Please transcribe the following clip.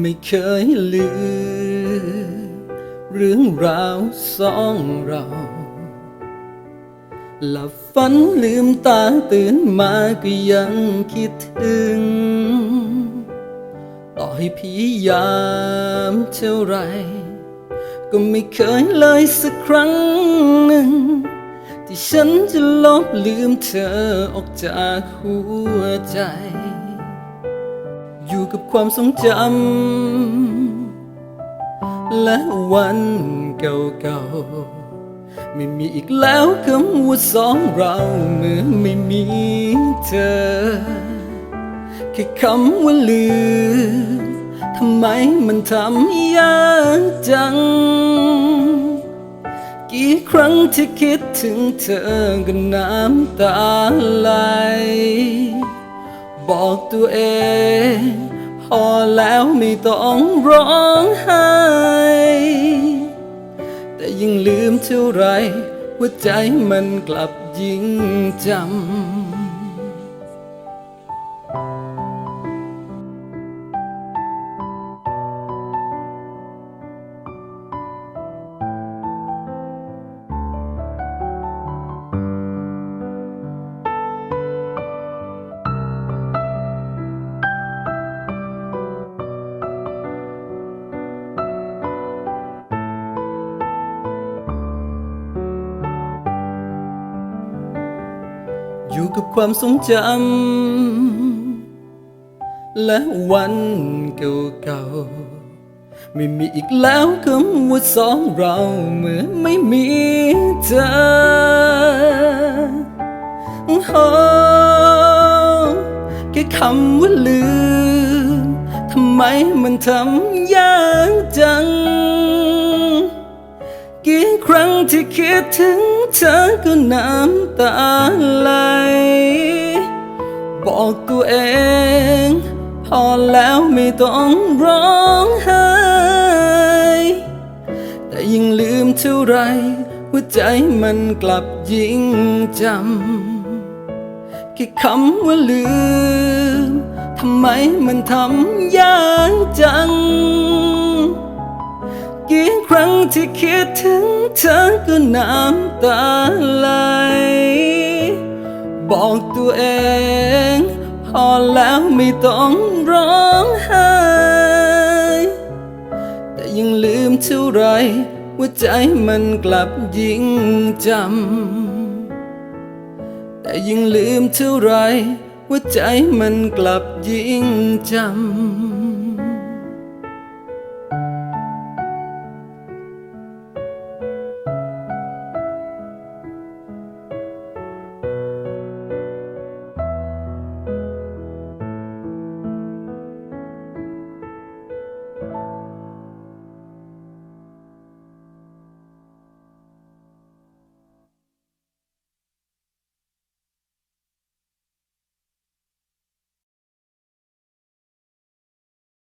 ไม่เคยลืมเรื่องราวสองเรา หลับฝันลืมตาตื่นมาก็ยังคิดถึง ต่อให้พยายามเท่าไร ก็ไม่เคยเลยสักครั้งหนึ่ง ที่ฉันจะลบลืมเธอออกจากหัวใจ อยู่กับความทรงจำ และวันเก่าๆ ไม่มีอีกแล้วคำว่าสองเราเมื่อไม่มีเธอ แค่คำว่าลืมทำไมมันทำยากจัง กี่ครั้งที่คิดถึงเธอก็น้ำตาไหล บอกตัวเอง พอแล้วไม่ต้องร้องไห้แต่ยิ่งลืมเท่าไรหัวใจมันกลับยิ่งจำ อยู่กับความทรงจำ และวันเก่าๆ ไม่มีอีกแล้วคำว่าสองเราเมื่อไม่มีเธอโอ้แค่คำว่าลืม ทำไมมันทำยากจัง กี่ครั้งที่คิดถึงเธอก็น้ำตาไหล บอกตัวเอง พอแล้วไม่ต้องร้องไห้แต่ยิ่งลืมเท่าไรหัวใจมันกลับยิ่งจำแค่คำว่าลืม ทำไมมันทำยากจัง กี่ครั้งที่คิดถึงเธอก็น้ำตาไหล บอกตัวเอง พอแล้วไม่ต้องร้องไห้ แต่ยังลืมเท่าไรหัวใจมันกลับยิ่งจำ แต่ยิ่งลืมเท่าไรหัวใจมันกลับยิ่งจำ